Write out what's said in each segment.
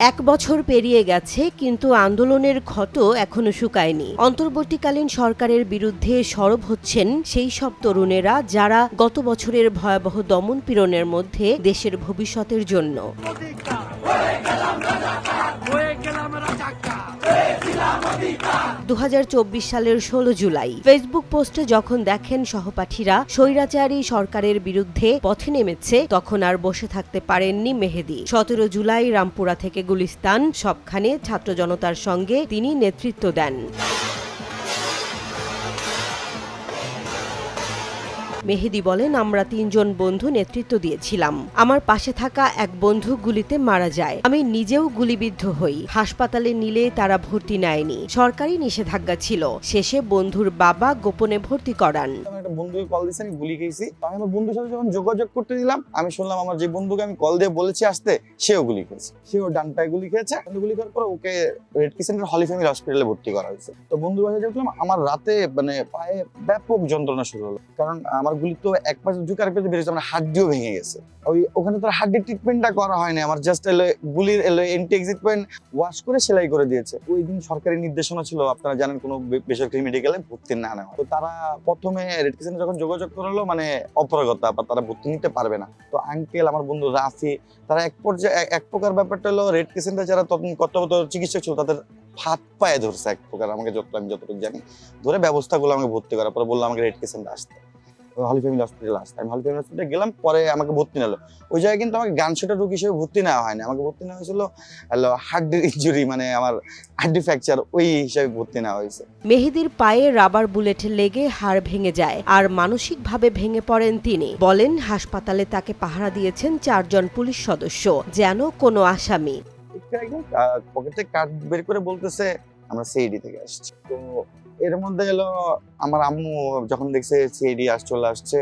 এক বছর পেরিয়ে গেছে, কিন্তু আন্দোলনের ক্ষত এখনও শুকায়নি। অন্তর্বর্তীকালীন সরকারের বিরুদ্ধে সরব হচ্ছেন সেই সব তরুণেরা যারা গত বছরের ভয়াবহ দমন পীড়নের মধ্যে দেশের ভবিষ্যতের জন্য। দু হাজার চব্বিশ সালের ষোলো জুলাই। ফেসবুক পোস্টে যখন দেখেন সহপাঠীরা স্বৈরাচারী সরকারের বিরুদ্ধে পথে নেমেছে, তখন আর বসে থাকতে পারেননি মেহেদি। সতেরো জুলাই রামপুরা থেকে গুলিস্তান, সবখানে ছাত্র জনতার সঙ্গে তিনি নেতৃত্ব দেন। মেহেদি বলেন, আমরা তিনজন বন্ধু নেতৃত্ব দিয়েছিলাম। আমার পাশে থাকা এক বন্ধু গুলিতে মারা যায়। আমি নিজেও গুলিবিদ্ধ হই। হাসপাতালে নিলে তারা ভর্তি নেয়নি। সরকারি নিষেধাজ্ঞা ছিল। শেষে বন্ধুর বাবা গোপনে ভর্তি করান। বন্ধুকে কল দিয়েছি, আমি গুলি খেয়েছি আমি আমার বন্ধুর সাথে যখন যোগাযোগ করতে দিলাম, আমি শুনলাম আমার যে বন্ধুকে আমি কল দিয়ে বলেছি আসতে, সেও গুলি খেয়েছে। সেও ডান পায়ে গুলি খেয়েছে। গুলি খাওয়ার পর ওকে রেড ক্রিসেন্টের হলি ফ্যামিলি হসপিটালে ভর্তি করা হয়েছে। তো বন্ধু বাসায় দেখলাম আমার রাতে মানে পায়ে ব্যাপক যন্ত্রণা শুরু হলো। কারণ আমার গুলি তো এক পাশে আরেক পাশে বেরিয়েছে আমার হাড্ডিও ভেঙে গেছে। ওই ওখানে তো হাড্ডি ট্রিটমেন্টটা করা হয়নি। আমার জাস্ট এলো গুলির এলো এন্টি এক্সিট পয়েন্ট ওয়াশ করে সেলাই করে দিয়েছে। ওই দিন সরকারি নির্দেশনা ছিল, আপনারা জানেন কোনো বেসরকারি মেডিকেলে ভর্তি না নেওয়া। তো তারা প্রথমে রেড ক্রিসেন্টে যখন যোগাযোগ করল মানে অপারগতা বা তারা ভর্তি নিতে পারবে না। তো আঙ্কেল আমার বন্ধু রাফি তারা এক পর্যায়ে, এক প্রকার ব্যাপারটা হলো রেড কেসেন্টে যারা তখন কর্তব্যত চিকিৎসক ছিল, তাদের হাত পায়ে ধরছে এক প্রকার, আমাকে যত আমি যতটুকু জানি। ধরে ব্যবস্থাগুলো আমাকে ভর্তি করার পরে বলল, আমাকে রেড কেসেন্টে আসতে হলি ফ্যামিলি হসপিটালে আসতে আমি হলি ফ্যামিলি হসপিটালে গেলাম পরে আমাকে ভর্তি নিলো ওই জায়গায় কিন্তু আমাকে গান সেটা রোগ হিসেবে ভর্তি নেওয়া হয়নি। আমাকে ভর্তি নেওয়া হয়েছিল হলো হাড্ডির ইঞ্জুরি মানে আমার হাড্ডি ফ্র্যাকচার ওই হিসাবে ভর্তি নেওয়া হয়েছে। মেহেদির পায়ে রাবার বুলেট লেগে হাড় ভেঙে যায় আর মানসিকভাবে ভেঙে পড়েন তিনি। বলেন হাসপাতালে তাকে পাহারা দিয়েছেন চারজন পুলিশ সদস্য যেন কোনো আসামি। পকেট কার্ড বের করে বলতেছে আমরা সিআইডি থেকে আসছি। তো এর মধ্যে এলো আমার আম্মু যখন দেখছে সিআইডি আস চলে আসছে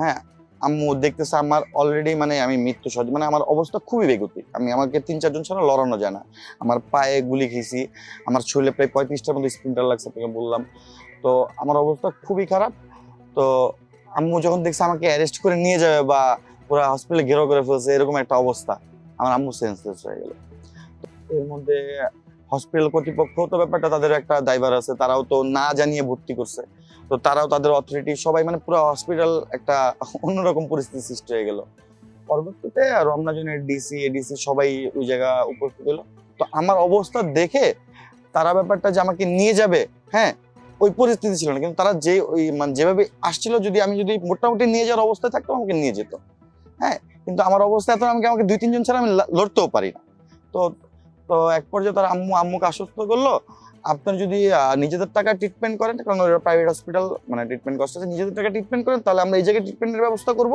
হ্যাঁ আম্মু দেখতেছে আমার অলরেডি মানে আমি মৃত্যু সহজ মানে আমার অবস্থা খুবই বেগতি আমি আমাকে তিন, চারজন ছাড়া লড়ানো যায় না। আমার পায়ে গুলি খেয়েছি, আমার শরীরে প্রায় পঁয়ত্রিশটার মধ্যে স্প্রিন্টার লাগছে আপনাকে বললাম। তো আমার অবস্থা খুবই খারাপ। তো আম্মু যখন দেখছে আমাকে অ্যারেস্ট করে নিয়ে যাবে বা পুরো হসপিটালে ঘেরাও করে ফেলছে, এরকম একটা অবস্থা। আমার আম্মু সেন্সলেস হয়ে গেল। এর মধ্যে হসপিটাল কর্তৃপক্ষ, তো ব্যাপারটা তাদের একটা দায়ভার আছে, তারাও তো না জানিয়ে ভর্তি করছে। তো তারাও তাদের অথরিটি সবাই মানে পুরো হসপিটাল একটা অন্যরকম পরিস্থিতি সৃষ্টি হয়ে গেল। পরবর্তীতে রমনাজনের ডিসি এডিসি সবাই ওই জায়গা উপস্থিত হলো। তো আমার অবস্থা দেখে তারা ব্যাপারটা যে আমাকে নিয়ে যাবে হ্যাঁ ওই পরিস্থিতি ছিল না। কিন্তু তারা যে ওই মানে যেভাবে আসছিল, যদি আমি যদি মোটামুটি নিয়ে যাওয়ার অবস্থায় থাকতো আমাকে নিয়ে যেত। হ্যাঁ কিন্তু আমার অবস্থা এত আমাকে আমাকে দুই, তিনজন ছাড়া আমি লড়তেও পারি না। তো তো এক পর্যায়ে তার আম্মু, আম্মুকে আশ্বস্ত করল। আপনার যদি নিজেদের টাকা ট্রিটমেন্ট করেন, কারণ প্রাইভেট হসপিটাল মানে ট্রিটমেন্ট কষ্ট আছে নিজেদের টাকা ট্রিটমেন্ট করেন, তাহলে আমরা এই জায়গায় ট্রিটমেন্টের ব্যবস্থা করব।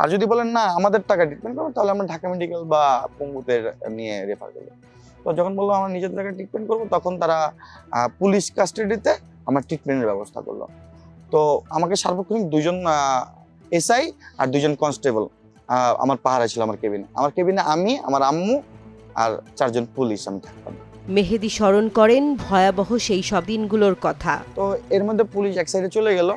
আর যদি বলেন, না, আমাদের টাকা ট্রিটমেন্ট করব তাহলে আমরা ঢাকা মেডিকেল বা পঙ্গুতে নিয়ে রেফার করব। তো যখন বলল, আমরা নিজেদের টাকা ট্রিটমেন্ট করব, তখন তারা পুলিশ কাস্টাডিতে আমার ট্রিটমেন্টের ব্যবস্থা করল। তো আমাকে সার্বক্ষণিক দুজন এসআই আর দুজন কনস্টেবল আমার পাহারা ছিল, আমার কেবিনে আমার কেবিনে আমি, আমার আম্মু আর চারজন পুলিশ আমি থাকতাম মেহেদি স্মরণ করেন ভয়াবহ সেই সব দিনগুলোর কথা। তো এর মধ্যে পুলিশ এক সাইডে চলে গেল।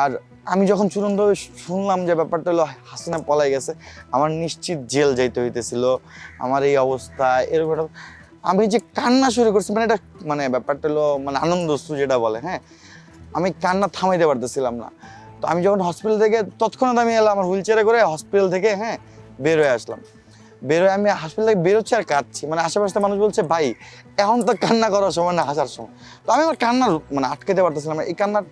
আর আমি যখন চূড়ান্তভাবে শুনলাম যে ব্যাপারটা হলো হাসিনা পলাই গেছে আমার নিশ্চিত জেল যাইতে হইতেছিল আমার এই অবস্থা এরকম আমি যে কান্না শুরু করছি মানে এটা মানে ব্যাপারটা হলো মানে আনন্দস্ত যেটা বলে হ্যাঁ? আমি কান্না থামাইতে পারতেছিলাম না। তো আমি যখন হসপিটাল থেকে তৎক্ষণাৎ আমি এলাম আমার হুইল চেয়ারে করে হসপিটাল থেকে হ্যাঁ বের হয়ে আসলাম। বের হয়ে আমি হাসপাতাল থেকে বেরোচ্ছি আর কাঁদছি। মানে আশেপাশে মানুষ বলছে ভাই এখন তো কান্না করার সময় না হাসার সময়। তো আমি আমার কান্না মানে আটকাতে পারতেছিলাম। এই কান্নার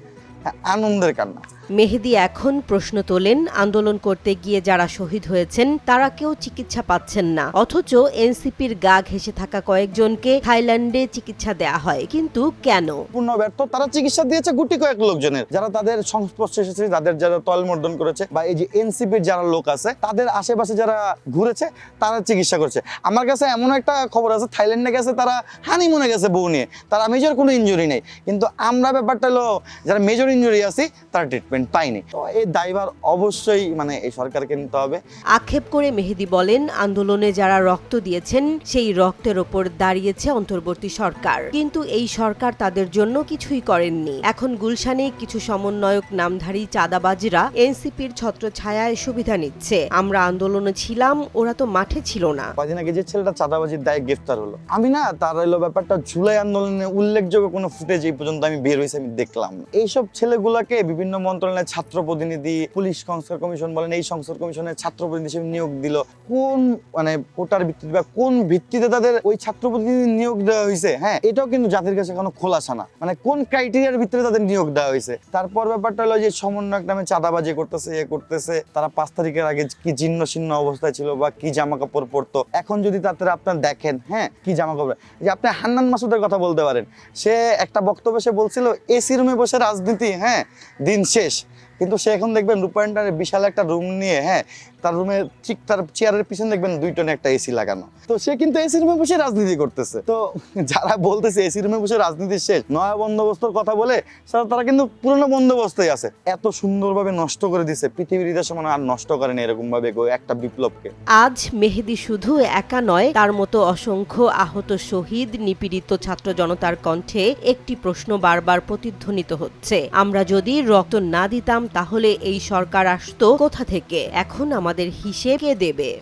হ্যাঁ, আনন্দের কান্না। মেহেদি এখন প্রশ্ন তোলেন, আন্দোলন করতে গিয়ে যারা শহীদ হয়েছেন, তারা কেউ চিকিৎসা পাচ্ছেন না। অথচ এনসিপির গা ঘেঁষে থাকা কয়েকজনকে থাইল্যান্ডে চিকিৎসা দেয়া হয়। কিন্তু কেন? পূর্ণ ব্যর্থ, তারা চিকিৎসা দিয়েছে গুটি কয়েক লোকজনের। যারা তাদের সংস্পর্শে এসেছে যাদের যারা তলমর্দন করেছে, বা এই যে এনসিপির যারা লোক আছে, তাদের আশেপাশে যারা ঘুরেছে, তারা চিকিৎসা করছে। আমার কাছে এমন একটা খবর আছে, থাইল্যান্ডে গেছে তারা হানিমুনে গেছে বউ নিয়ে। তারা মেজর কোনো ইঞ্জুরি নেই। কিন্তু আমরা ব্যাপারটা হলো, যারা মেজর ইঞ্জুরি আছি, তারা ট্রিটমেন্ট ট্রিটমেন্ট পাইনি। তো এই দায়ভার অবশ্যই মানে এই সরকারকে নিতে হবে। আক্ষেপ করে মেহেদি বলেন আন্দোলনে যারা রক্ত দিয়েছেন সেই রক্তের ওপর দাঁড়িয়েছে অন্তর্বর্তী সরকার। কিন্তু এই সরকার তাদের জন্য কিছুই করেননি। এখন গুলশানে কিছু সমন্বয়ক নামধারী চাঁদাবাজরা এনসিপির ছত্রছায়ায় সুবিধা নিচ্ছে। আমরা আন্দোলনে ছিলাম ওরা তো মাঠে ছিল না। কদিন আগে যে ছেলেটা চাঁদাবাজির দায়ে গ্রেফতার হলো। আমি না তার হলো ব্যাপারটা জুলাই আন্দোলনে উল্লেখযোগ্য কোনো ফুটেজ এই পর্যন্ত আমি বের হয়েছে আমি দেখলাম এইসব ছেলেগুলাকে বিভিন্ন মন্ত্রণালয়ের ছাত্র প্রতিনিধি, পুলিশ সংস্কার কমিশন বলেন, এই সংস্কার কমিশনের ছাত্র প্রতিনিধি হিসেবে নিয়োগ দিল। কোন মানে কোটার ভিত্তিতে বা কোন ভিত্তিতে তাদের ওই ছাত্র প্রতিনিধি নিয়োগ দেওয়া হয়েছে? হ্যাঁ এটাও কিন্তু জাতির কাছে এখনও খোলাসা না। মানে কোন ক্রাইটেরিয়ার ভিত্তিতে তাদের নিয়োগ দেওয়া হয়েছে? তারপর ব্যাপারটা হলো যে সমন্বয়ক নামে চাঁদাবাজি করতেছে, এ করতেছে। তারা পাঁচ তারিখের আগে কি জীর্ণ শীর্ণ অবস্থায় ছিল বা কি জামা কাপড় পরতো? এখন যদি তাদের আপনার দেখেন হ্যাঁ কি জামা কাপড় যে আপনি হান্নান মাসুদের কথা বলতে পারেন। সে একটা বক্তব্যে সে বলছিল, এসি রুমে বসে রাজনীতি হ্যাঁ দিন শেষ। здесь কিন্তু সে এখন দেখবেন রূপায়ণটারে বিশাল একটা রুম নিয়ে হ্যাঁ তার রুমে ঠিক তার চেয়ারের পিছনে দেখবেন দুই টনে একটা এসি লাগানো। তো সে কিন্তু এসি রুমে বসে রাজনীতি করতেছে। তো যারা বলতেছে এসি রুমে বসে রাজনীতি শেষ, নয়া বন্দোবস্তর কথা বলে, তারা- কিন্তু পুরনো বন্দোবস্তই আছে। এত সুন্দরভাবে নষ্ট করে দিছে, পৃথিবীর ইতিহাসে মনে আর নষ্ট করেনি এরকম ভাবে একটা বিপ্লবকে। আজ মেহেদি শুধু একা নয়, তার মতো অসংখ্য আহত শহীদ, নিপীড়িত ছাত্র জনতার কণ্ঠে একটি প্রশ্ন বারবার প্রতিধ্বনিত হচ্ছে। আমরা যদি রক্ত না দিতাম তাহলে এই সরকার আসতো কোথা থেকে? এখন আমাদের হিসেবে দেবে?